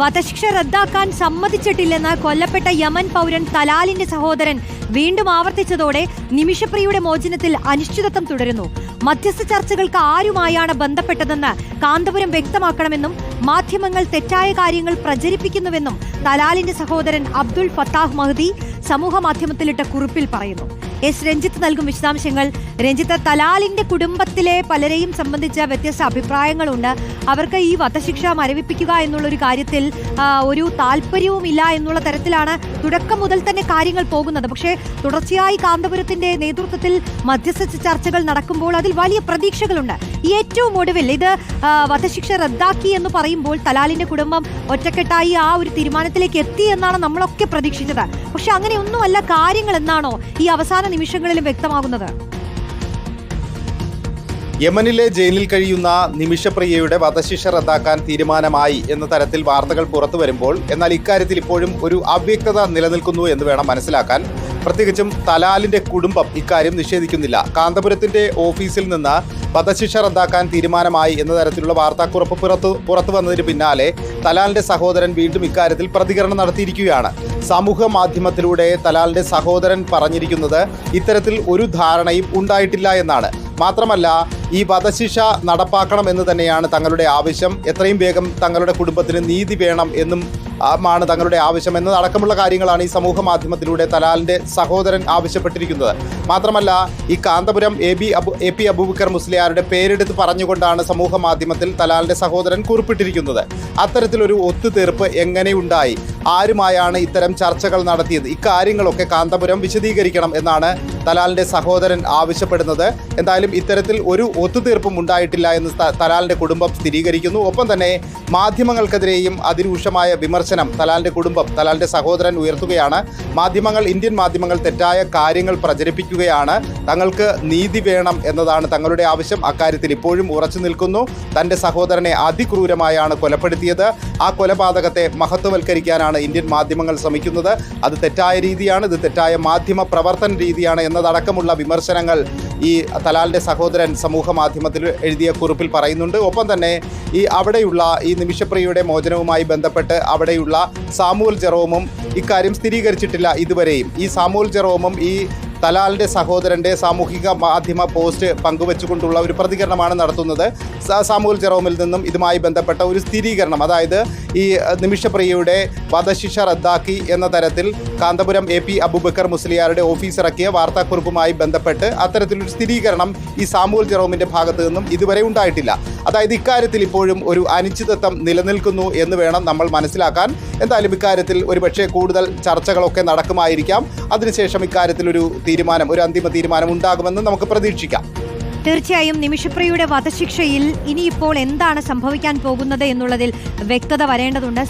വധശിക്ഷ റദ്ദാക്കാൻ സമ്മതിച്ചിട്ടില്ലെന്ന് കൊല്ലപ്പെട്ട യമൻ പൗരൻ തലാലിന്റെ സഹോദരൻ വീണ്ടും ആവർത്തിച്ചതോടെ നിമിഷപ്രിയയുടെ മോചനത്തിൽ അനിശ്ചിതത്വം തുടരുന്നു. മധ്യസ്ഥ ചർച്ചകൾക്ക് ആരുമായാണ് ബന്ധപ്പെട്ടതെന്ന് കാന്തപുരം വ്യക്തമാക്കണമെന്നും മാധ്യമങ്ങൾ തെറ്റായ കാര്യങ്ങൾ പ്രചരിപ്പിക്കുന്നുവെന്നും തലാലിന്റെ സഹോദരൻ അബ്ദുൾ ഫത്താഹ് മഹദി സമൂഹ മാധ്യമത്തിലിട്ട കുറിപ്പിൽ പറയുന്നു. എസ് രഞ്ജിത്ത് നൽകും വിശദാംശങ്ങൾ. രഞ്ജിത്ത് തലാലിന്റെ കുടുംബത്തിലെ പലരെയും സംബന്ധിച്ച വ്യത്യസ്ത അഭിപ്രായങ്ങളുണ്ട്. അവർക്ക് ഈ വധശിക്ഷ മരവിപ്പിക്കുക എന്നുള്ള ഒരു കാര്യത്തിൽ ഒരു താല്പര്യവുമില്ല എന്നുള്ള തരത്തിലാണ് തുടക്കം മുതൽ തന്നെ കാര്യങ്ങൾ പോകുന്നത്. പക്ഷേ തുടർച്ചയായി കാന്തപുരത്തിന്റെ നേതൃത്വത്തിൽ മധ്യസ്ഥ ചർച്ചകൾ നടക്കുമ്പോൾ അതിൽ വലിയ പ്രതീക്ഷകളുണ്ട്. ഏറ്റവും ഒടുവിൽ ഇത് വധശിക്ഷ റദ്ദാക്കി എന്ന് പറയുമ്പോൾ തലാലിന്റെ കുടുംബം ഒറ്റക്കെട്ടായി ആ ഒരു തീരുമാനത്തിലേക്ക് എത്തി എന്നാണ് നമ്മളൊക്കെ പ്രതീക്ഷിച്ചത്. പക്ഷെ അങ്ങനെയൊന്നുമല്ല. കാര്യങ്ങൾ എന്നാണോ ഈ അവസാന നിമിഷങ്ങളിലും വ്യക്തമാകുന്നത്? യമനിലെ ജയിലിൽ കഴിയുന്ന നിമിഷപ്രിയയുടെ വധശിക്ഷ റദ്ദാക്കാൻ തീരുമാനമായി എന്ന തരത്തിൽ വാർത്തകൾ പുറത്തു വരുമ്പോൾ എന്നാൽ ഇക്കാര്യത്തിൽ ഇപ്പോഴും ഒരു അവ്യക്തത നിലനിൽക്കുന്നു എന്ന് വേണം മനസ്സിലാക്കാൻ. പ്രത്യേകിച്ചും തലാലിന്റെ കുടുംബം ഇക്കാര്യം നിഷേധിക്കുന്നില്ല. കാന്തപുരത്തിന്റെ ഓഫീസിൽ നിന്ന് വധശിക്ഷ റദ്ദാക്കാൻ തീരുമാനമായി എന്ന തരത്തിലുള്ള വാർത്താക്കുറപ്പ് പുറത്തു പുറത്തു വന്നതിന് പിന്നാലെ തലാലിന്റെ സഹോദരൻ വീണ്ടും ഇക്കാര്യത്തിൽ പ്രതികരണം നടത്തിയിരിക്കുകയാണ്. സമൂഹ മാധ്യമത്തിലൂടെ തലാലിന്റെ സഹോദരൻ പറഞ്ഞിരിക്കുന്നത് ഇത്തരത്തിൽ ഒരു ധാരണയും ഉണ്ടായിട്ടില്ല എന്നാണ്. മാത്രമല്ല ഈ വധശിക്ഷ നടപ്പാക്കണം എന്ന് തന്നെയാണ് തങ്ങളുടെ ആവശ്യം. എത്രയും വേഗം തങ്ങളുടെ കുടുംബത്തിന് നീതി വേണം എന്നും ആണ് തങ്ങളുടെ ആവശ്യം എന്നതടക്കമുള്ള കാര്യങ്ങളാണ് ഈ സമൂഹ മാധ്യമത്തിലൂടെ തലാലിന്റെ സഹോദരൻ ആവശ്യപ്പെട്ടിരിക്കുന്നത്. മാത്രമല്ല ഈ Kanthapuram A B Abu A P Abubakar മുസ്ലിയാരുടെ പേരെടുത്ത് പറഞ്ഞുകൊണ്ടാണ് സമൂഹ മാധ്യമത്തിൽ തലാലിന്റെ സഹോദരൻ കുറിപ്പിട്ടിരിക്കുന്നത്. അത്തരത്തിലൊരു ഒത്തുതീർപ്പ് എങ്ങനെയുണ്ടായി? ആരുമായാണ് ഇത്തരം ചർച്ചകൾ നടത്തിയത്? ഇക്കാര്യങ്ങളൊക്കെ കാന്തപുരം വിശദീകരിക്കണം എന്നാണ് തലാലിന്റെ സഹോദരൻ ആവശ്യപ്പെടുന്നത്. എന്തായാലും ഇത്തരത്തിൽ ഒരു ഒത്തുതീർപ്പും ഉണ്ടായിട്ടില്ല എന്ന് തലാലിന്റെ കുടുംബം സ്ഥിരീകരിക്കുന്നു. ഒപ്പം തന്നെ മാധ്യമങ്ങൾക്കെതിരെയും അതിരൂക്ഷമായ വിമർശനം തലാലിന്റെ കുടുംബം തലാലിന്റെ സഹോദരൻ ഉയർത്തുകയാണ്. മാധ്യമങ്ങൾ ഇന്ത്യൻ മാധ്യമങ്ങൾ തെറ്റായ കാര്യങ്ങൾ പ്രചരിപ്പിക്കുകയാണ്. തങ്ങൾക്ക് നീതി വേണം എന്നതാണ് തങ്ങളുടെ ആവശ്യം. അക്കാര്യത്തിൽ ഇപ്പോഴും ഉറച്ചു നിൽക്കുന്നു. തന്റെ സഹോദരനെ അതിക്രൂരമായാണ് കൊലപ്പെടുത്തിയത്. ആ കൊലപാതകത്തെ മഹത്വവൽക്കരിക്കാനാണ് ഇന്ത്യൻ മാധ്യമങ്ങൾ ശ്രമിക്കുന്നത്. അത് തെറ്റായ രീതിയാണ് ഇത് തെറ്റായ മാധ്യമ പ്രവർത്തന രീതിയാണ് എന്നതടക്കമുള്ള വിമർശനങ്ങൾ ഈ തലാലിന്റെ സഹോദരൻ സമൂഹ മാധ്യമത്തിൽ എഴുതിയ കുറിപ്പിൽ പറയുന്നുണ്ട്. ഒപ്പം തന്നെ ഈ അവിടെയുള്ള ഈ നിമിഷപ്രിയയുടെ മോചനവുമായി ബന്ധപ്പെട്ട് അവിടെയുള്ള സാമുവൽ ജെറോമും ഇക്കാര്യം സ്ഥിരീകരിച്ചിട്ടില്ല ഇതുവരെയും. ഈ സാമുവൽ ജെറോമും ഈ തലാലിന്റെ സഹോദരന്റെ സാമൂഹിക മാധ്യമ പോസ്റ്റ് പങ്കുവെച്ചുകൊണ്ടുള്ള ഒരു പ്രതികരണമാണ് നടത്തുന്നത്. സ- ചെറോമിൽ നിന്നും ഇതുമായി ബന്ധപ്പെട്ട ഒരു സ്ഥിരീകരണം. അതായത് ഈ നിമിഷപ്രിയയുടെ വധശിക്ഷ റദ്ദാക്കി എന്ന തരത്തിൽ കാന്തപുരം എ പി അബുബക്കർ മുസ്ലിയാരുടെ ഓഫീസ് ഇറക്കിയ വാർത്താക്കുറിപ്പുമായി ബന്ധപ്പെട്ട് അത്തരത്തിലൊരു സ്ഥിരീകരണം ഈ സാമുവൽ ജെറോമിന്റെ ഭാഗത്തു നിന്നും ഇതുവരെ ഉണ്ടായിട്ടില്ല. അതായത് ഇക്കാര്യത്തിൽ ഇപ്പോഴും ഒരു അനിശ്ചിതത്വം നിലനിൽക്കുന്നു എന്ന് വേണം നമ്മൾ മനസ്സിലാക്കാൻ. എന്തായാലും ഇക്കാര്യത്തിൽ ഒരുപക്ഷെ കൂടുതൽ ചർച്ചകളൊക്കെ നടക്കുമായിരിക്കാം. അതിനുശേഷം ഇക്കാര്യത്തിൽ ഒരു തീരുമാനം ഒരു അന്തിമ തീരുമാനം ഉണ്ടാകുമെന്ന് നമുക്ക് പ്രതീക്ഷിക്കാം. തീർച്ചയായും നിമിഷപ്രിയയുടെ വധശിക്ഷയിൽ ഇനിയിപ്പോൾ എന്താണ് സംഭവിക്കാൻ പോകുന്നത് എന്നുള്ളതിൽ വ്യക്തത വരേണ്ടതുണ്ട്.